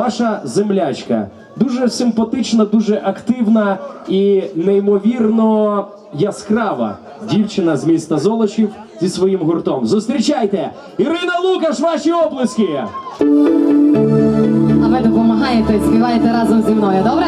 ваша землячка. Дуже симпатична, дуже активна і неймовірно яскрава дівчина з міста Золочів зі своїм гуртом. Зустрічайте! Ірина Лукаш, ваші оплески! А ви допомагаєте, співаєте разом зі мною, добре?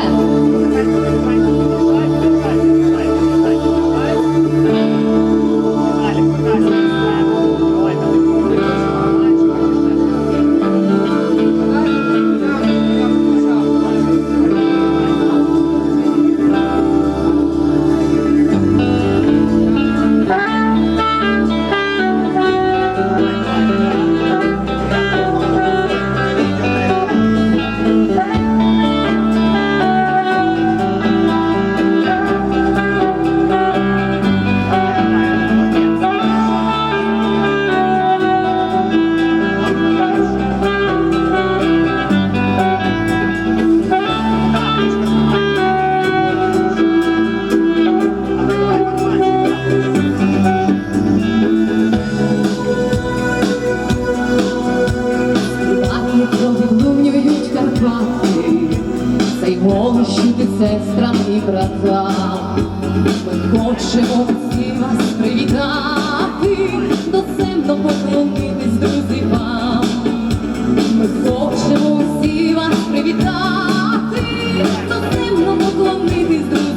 Сестрам і братам. Ми хочемо всі вас привітати, до земно поклонитись, друзі вам. Ми хочемо всі вас привітати, до земно поклонитись, друзі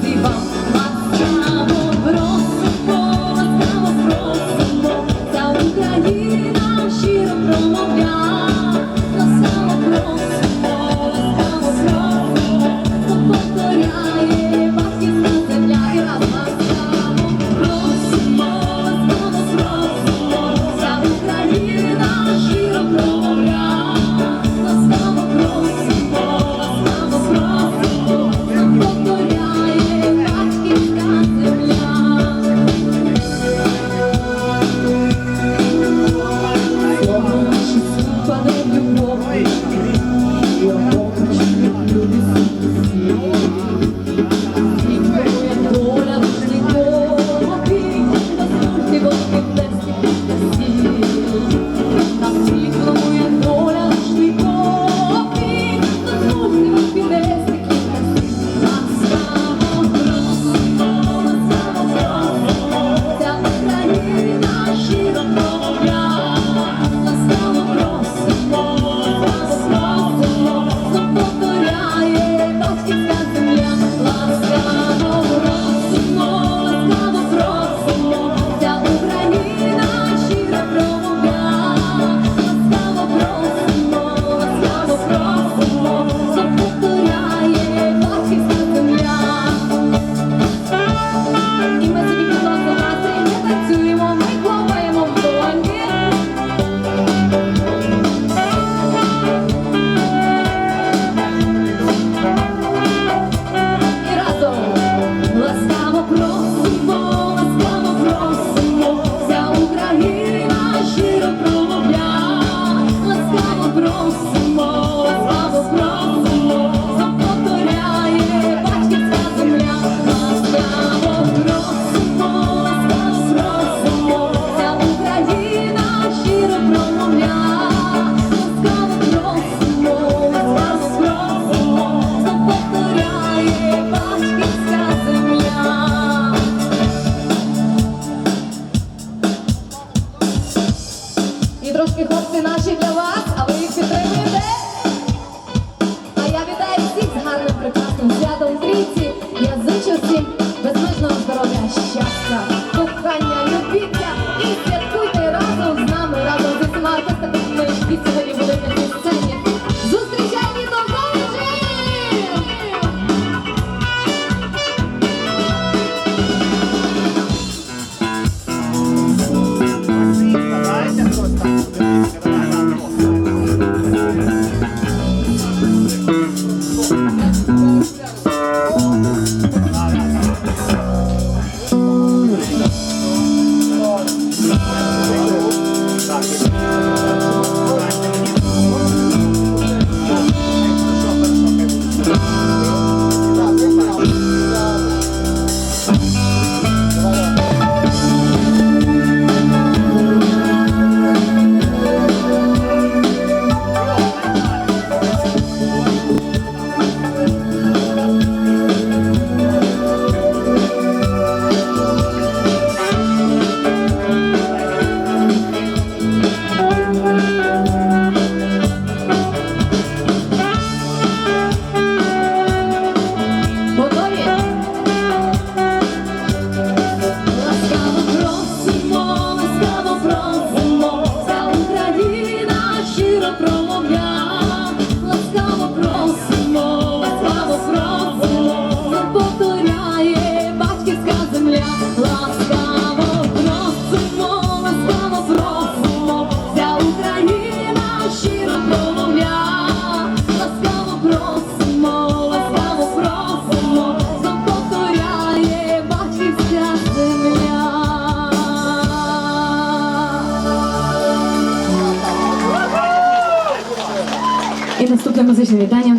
музичне вітання.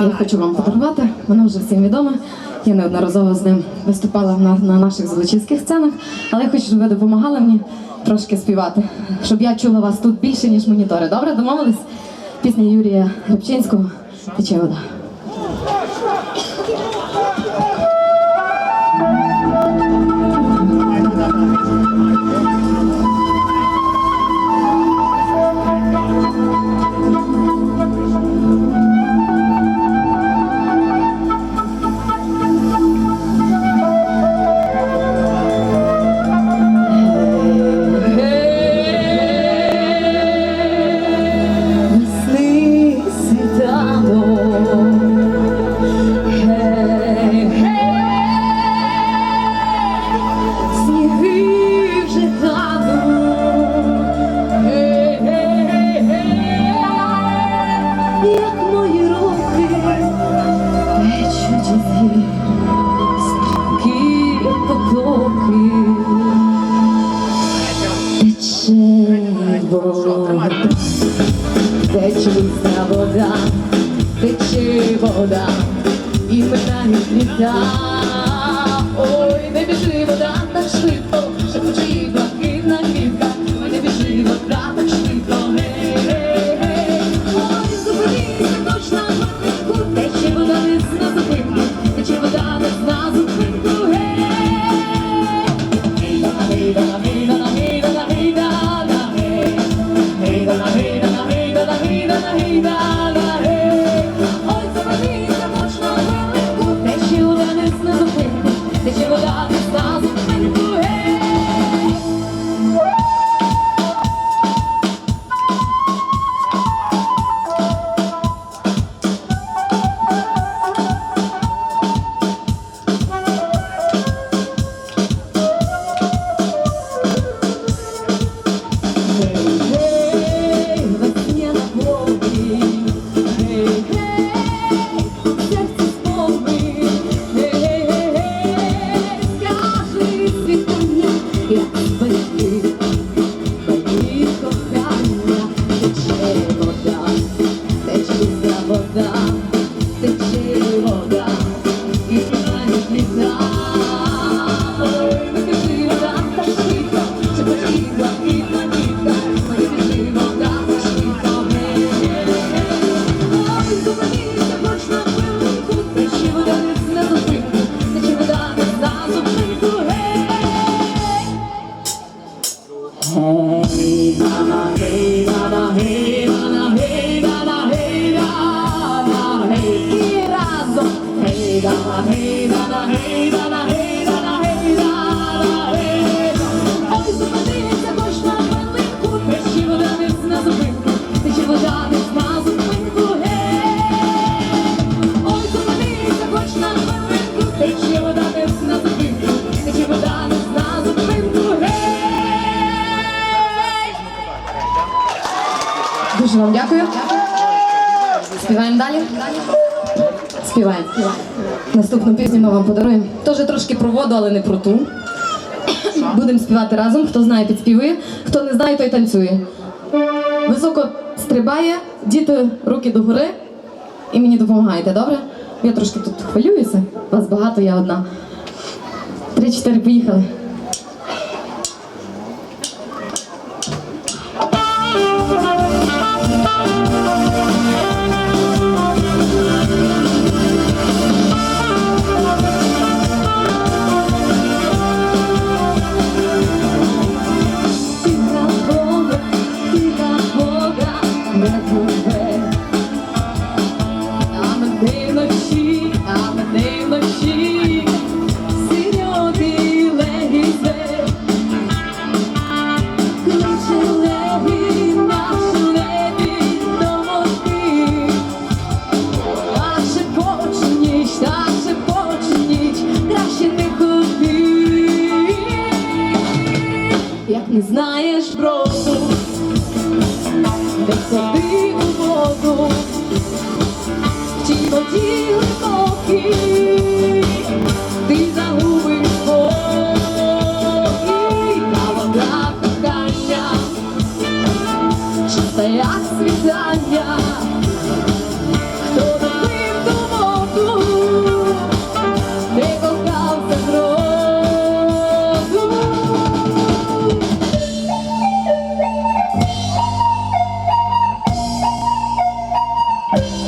Я хочу вам подарувати. Воно вже всім відоме. Я неодноразово з ним виступала на, на наших золочівських сценах, але я хочу, щоб ви допомагали мені трошки співати, щоб я чула вас тут більше, ніж монітори. Добре, домовились? Пісня Юрія Рибчинського Тече вода. Весни вода. Вода, тече вода, і минають літа. Ой, не біжи вода так швидко, шепочи блакитна квітка. Ой, не біжи вода так швидко, гей, гей, гей. Ой, зупинися точно хвилинку, тече вода не зна зупинку, тече вода не зна гей. Гей, гей, Дуже вам дякую. Співаємо далі. Співаємо. Наступну пісню ми вам подаруємо. Теж трошки про воду, але не про ту. Будемо співати разом. Хто знає, підспівує. Хто не знає, той танцює. Високо стрибає, діти руки догори і мені допомагаєте, добре? Я трошки тут хвилююся. Вас багато, я одна. Три-чотири, поїхали.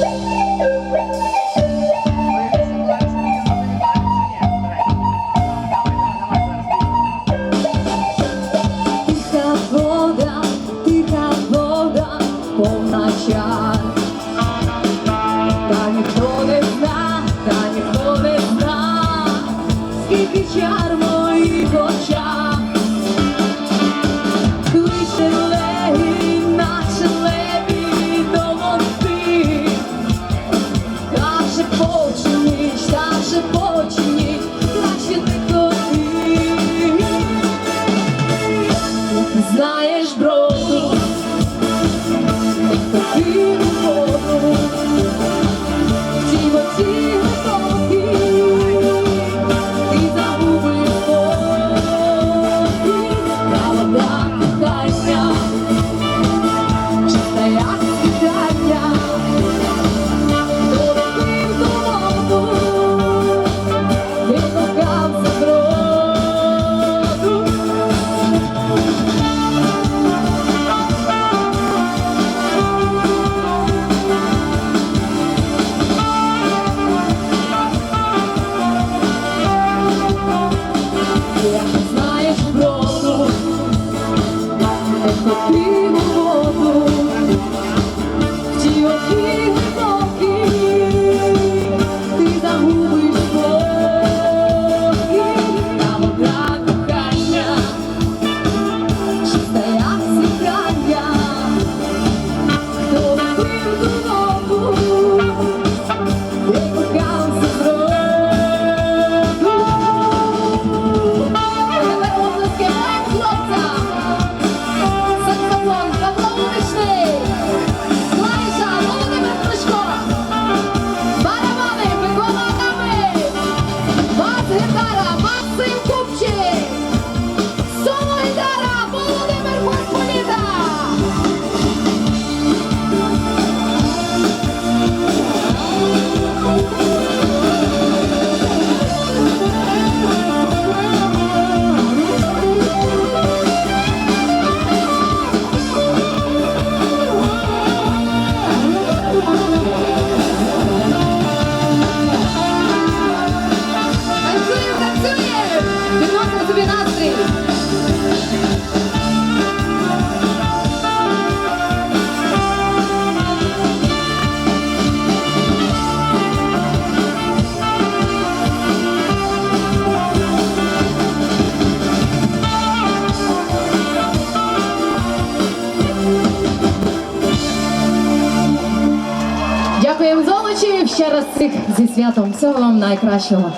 you Yeah. Зі святом. Всього вам найкращого.